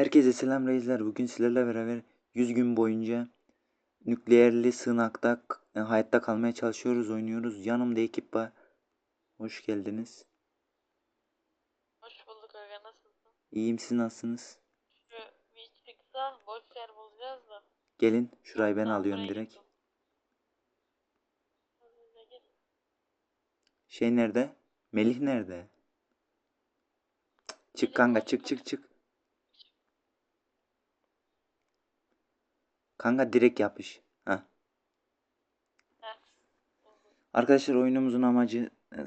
Herkese selam reisler. Bugün sizlerle beraber 100 gün boyunca nükleerli sığınakta e, hayatta kalmaya çalışıyoruz, oynuyoruz. Yanımda ekip var. Hoş geldiniz. Hoş bulduk aga nasılsın? İyiyim siz nasılsınız? Şu bir çıksa boş yer bulacağız da. Gelin şurayı ben alıyorum direkt. gittim. Şey nerede? Melih nerede? Çık kanka çık çık çık. Kanka direkt. Heh, buldum. Arkadaşlar oyunumuzun amacı e,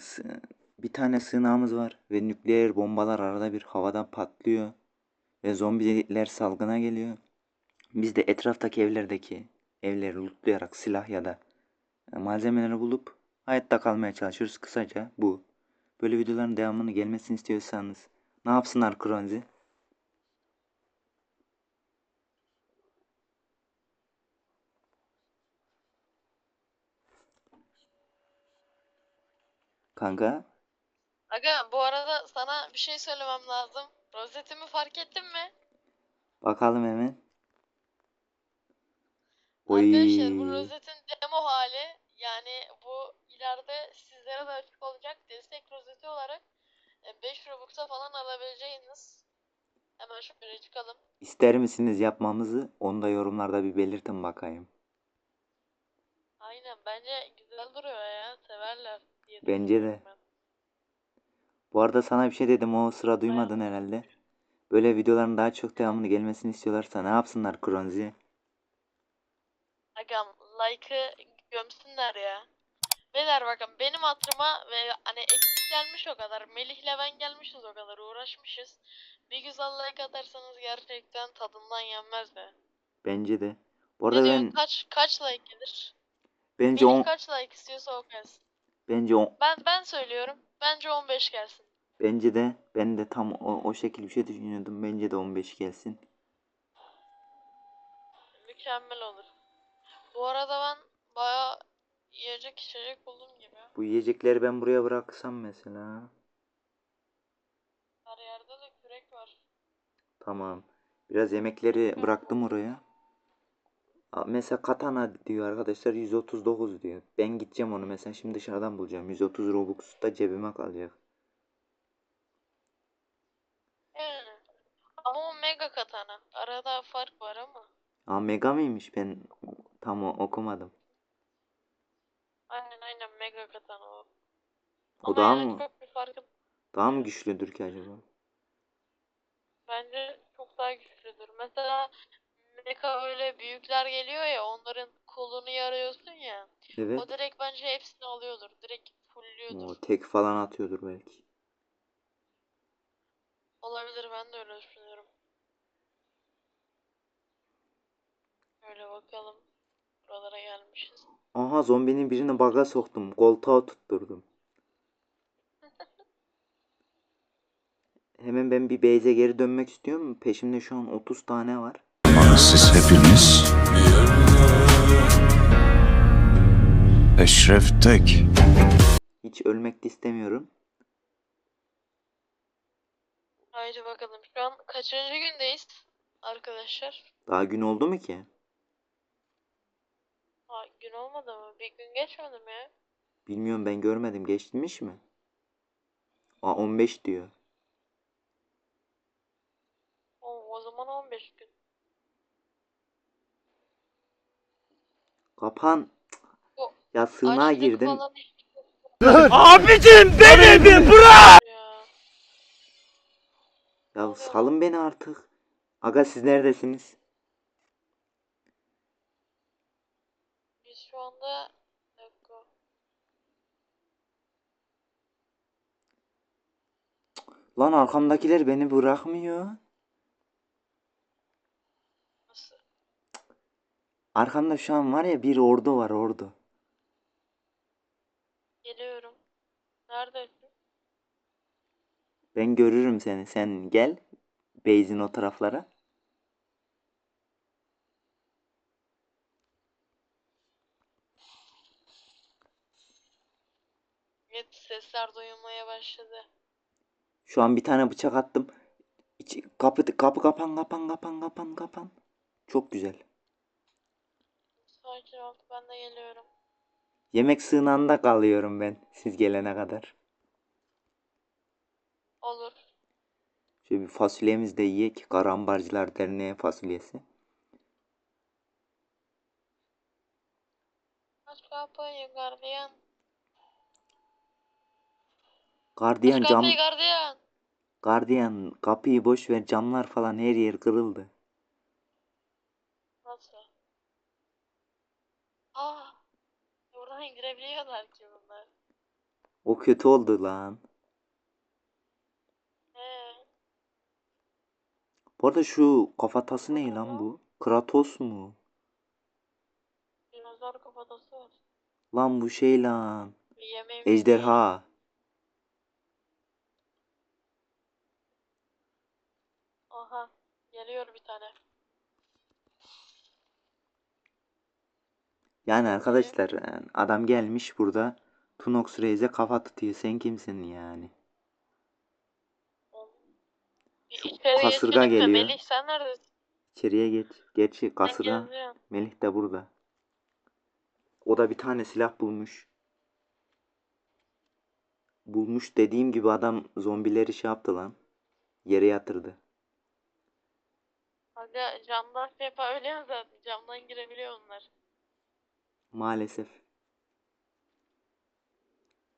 bir tane sığınağımız var ve nükleer bombalar arada bir havadan patlıyor ve zombiler salgına geliyor. Biz de etraftaki evlerdeki evleri lootlayarak silah ya da e, malzemeleri bulup hayatta kalmaya çalışıyoruz. Kısaca bu. Böyle videoların devamını gelmesini istiyorsanız ne yapsınlar Kronzi? Kanka Aga bu arada sana bir şey söylemem lazım. Rozetimi fark ettin mi? bakalım hemen. Arkadaşlar bu Oy. rozetin demo hali yani bu ileride sizlere de açık olacak destek rozeti olarak 5 Robux'a falan alabileceğiniz. Hemen şöyle çıkalım. İster misiniz yapmamızı? Onu da yorumlarda bir belirtin bakayım. Aynen bence güzel duruyor ya severler diye Bence de. ben. Bu arada sana bir şey dedim o sıra duymadın herhalde. Böyle videoların daha çok devamını gelmesini istiyorlarsa ne yapsınlar Kronzi? Agam like'ı gömsünler ya. Beyler bakın benim hatırıma ve hani eksik gelmiş o kadar. Melih'le ben gelmişiz o kadar uğraşmışız. Bir güzel like atarsanız gerçekten tadından yenmez be. Bence de. Bu Ne arada diyorsun ben kaç kaç like gelir? bence Melih on, kaç like istiyorsa o gelsin. Bence on, Ben ben söylüyorum. Bence 15 gelsin. bence de ben de tam o, o şekilde bir şey düşünüyordum. Bence de 15 gelsin. Mükemmel olur. Bu arada ben bayağı yiyecek içecek buldum gibi. Bu yiyecekleri ben buraya bıraksam mesela. Her yerde de kürek var. Tamam. Biraz yemekleri bıraktım oraya. Mesela katana diyor arkadaşlar 139 diyor. Ben gideceğim onu mesela şimdi dışarıdan bulacağım. 130 Robux da cebime kalacak. Yani. Ama o mega katana. Arada fark var ama. Aa mega mıymış ben tam okumadım. Aynen aynen mega katana o. O Ama daha yani mı çok bir farkı daha mı güçlüdür ki acaba? bence çok daha güçlüdür. Mesela mega öyle büyükler geliyor ya onların kolunu yarıyorsun ya. Evet. O direkt bence hepsini alıyordur. Direkt fullüyordur. O tek falan atıyordur belki. Olabilir ben de öyle düşünüyorum. Öyle bakalım. Buralara gelmişiz. Aha zombinin birini baga soktum. Koltuğa tutturdum. Hemen ben bir base'e geri dönmek istiyorum. Peşimde şu an 30 tane var. Ama siz hepiniz Eşref Tek Hiç ölmek de istemiyorum. Haydi bakalım. Şu an kaçıncı gündeyiz arkadaşlar? Daha gün oldu mu ki? Ha, gün olmadı mı? Bir gün geçmedi mi? Bilmiyorum ben görmedim. Geçmiş mi? Aa 15 diyor. O, o zaman 15 gün. Kapan. Ya sığınağa Açlık falan yok Abicim beni bir bırak. ya. Ya salın beni artık. Aga siz neredesiniz? Biz şu anda bir dakika. Lan arkamdakiler beni bırakmıyor. Arkamda şu an var ya bir ordu var ordu. Geliyorum. Neredesin? Ben görürüm seni. Sen gel. Base'in o taraflara. Evet sesler duyulmaya başladı. Şu an bir tane bıçak attım. İçi- kapı kapı kapan kapan kapan kapan kapan. Çok güzel. Sakin ol ben de geliyorum. Yemek sığınağında kalıyorum ben siz gelene kadar. Olur. Şöyle bir fasulyemizi de yiyek. Karambarcılar Derneği fasulyesi. Aç kapıyı gardiyan. Gardiyan Aç cam kapıyı gardiyan. gardiyan kapıyı boş ver camlar falan her yer kırıldı. Nasıl? Aa. Buradan indirebiliyorlar ki bunlar. O kötü oldu lan. He. Bu arada şu kafatası ne lan bu? Kratos mu? Dinozor kafatası var. Lan bu şey lan. Bir yemeğimiz Ejderha. Aha. Geliyor bir tane. Yani arkadaşlar yani adam gelmiş burada Tunox Reis'e kafa tutuyor. Sen kimsin yani? Şu kasırga geçelim de geliyor. Melih sen neredesin? İçeriye geç. Gerçi kasırga geziyorum. Melih de burada. O da bir tane silah bulmuş. Bulmuş dediğim gibi adam zombileri şey yaptı lan. Yere yatırdı. Aga camdan şey yapabiliyor zaten. Camdan girebiliyor onlar. Maalesef.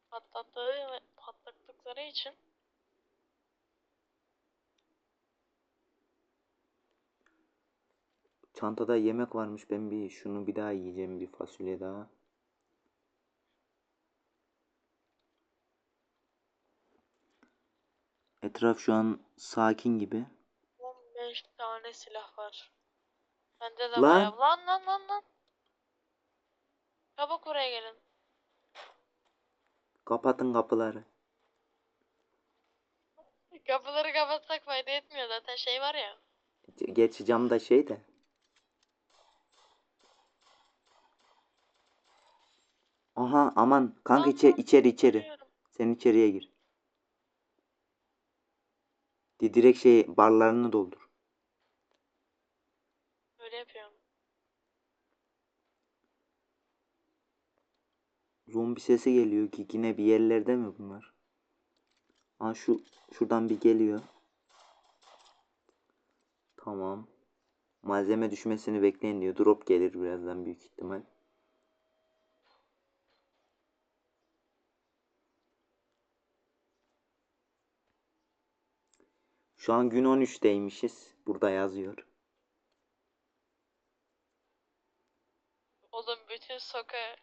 Patlattığı patlattıkları için. Çantada yemek varmış. Ben bir şunu bir daha yiyeceğim. Bir fasulye daha. Etraf şu an sakin gibi. 15 tane silah var. Bende de Lan. bayağı. Lan lan lan lan. Çabuk buraya gelin. Kapatın kapıları. Kapıları kapatsak fayda etmiyor zaten şey var ya. Gerçi camda şey de. Aha aman kanka içeri içeri. Biliyorum. Sen içeriye gir. Di- Direkt şey barlarını doldur. Öyle yapıyorum. Zombi sesi geliyor ki yine bir yerlerde mi bunlar? Aa şu şuradan bir geliyor. Tamam. Malzeme düşmesini bekleyin diyor. Drop gelir birazdan büyük ihtimal. Şu an gün 13'teymişiz. Burada yazıyor. Oğlum bütün soka,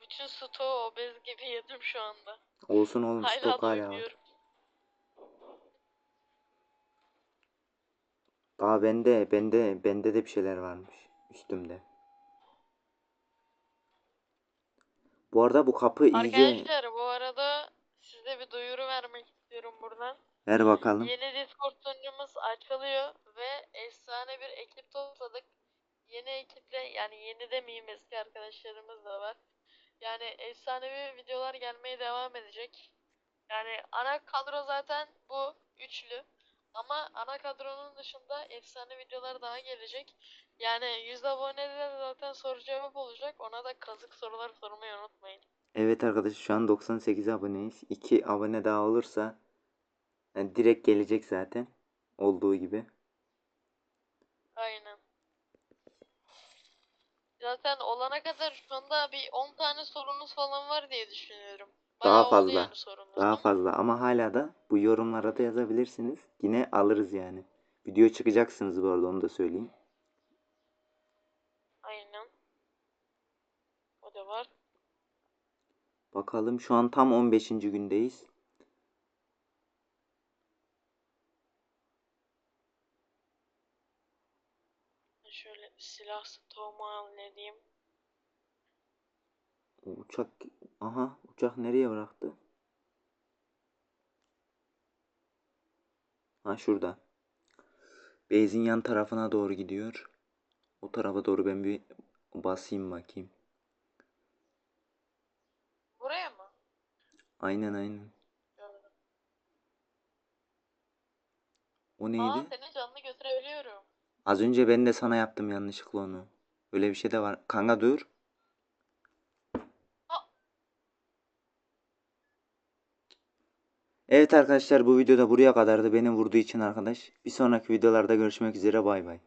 bütün stoğu obez gibi yedim şu anda. Olsun oğlum Hala stok hala var. Daha bende bende bende de bir şeyler varmış üstümde. Bu arada bu kapı iyice Arkadaşlar bu arada size bir duyuru vermek istiyorum buradan. ver bakalım. Yeni Discord sunucumuz açılıyor ve efsane bir ekip topladık. Yeni ekiple yani yeni demeyeyim eski arkadaşlarımız da var. Yani efsanevi videolar gelmeye devam edecek. Yani ana kadro zaten bu üçlü. Ama ana kadronun dışında efsane videolar daha gelecek. Yani 100 abonede de zaten soru cevap olacak. Ona da kazık sorular sormayı unutmayın. Evet arkadaşlar şu an 98 aboneyiz. 2 abone daha olursa yani direkt gelecek zaten. Olduğu gibi. Aynen. Zaten olana kadar şu anda bir 10 tane sorunuz falan var diye düşünüyorum. Daha Bayağı oldu fazla. yani Daha fazla ama hala da bu yorumlara da yazabilirsiniz. Yine alırız yani. Video çıkacaksınız bu arada onu da söyleyeyim. Aynen. O da var. Bakalım şu an tam 15. gündeyiz. Şöyle silah stoğumu halledeyim. O uçak aha uçak nereye bıraktı? Ha şurada. Beyzin yan tarafına doğru gidiyor. O tarafa doğru ben bir basayım bakayım. Buraya mı? Aynen aynen. O Aa neydi? seni canlı götürebiliyorum. Az önce ben de sana yaptım yanlışlıkla onu. Öyle bir şey de var. Kanka dur. Evet arkadaşlar bu videoda buraya kadardı. Beni vurduğu için arkadaş. Bir sonraki videolarda görüşmek üzere bay bay.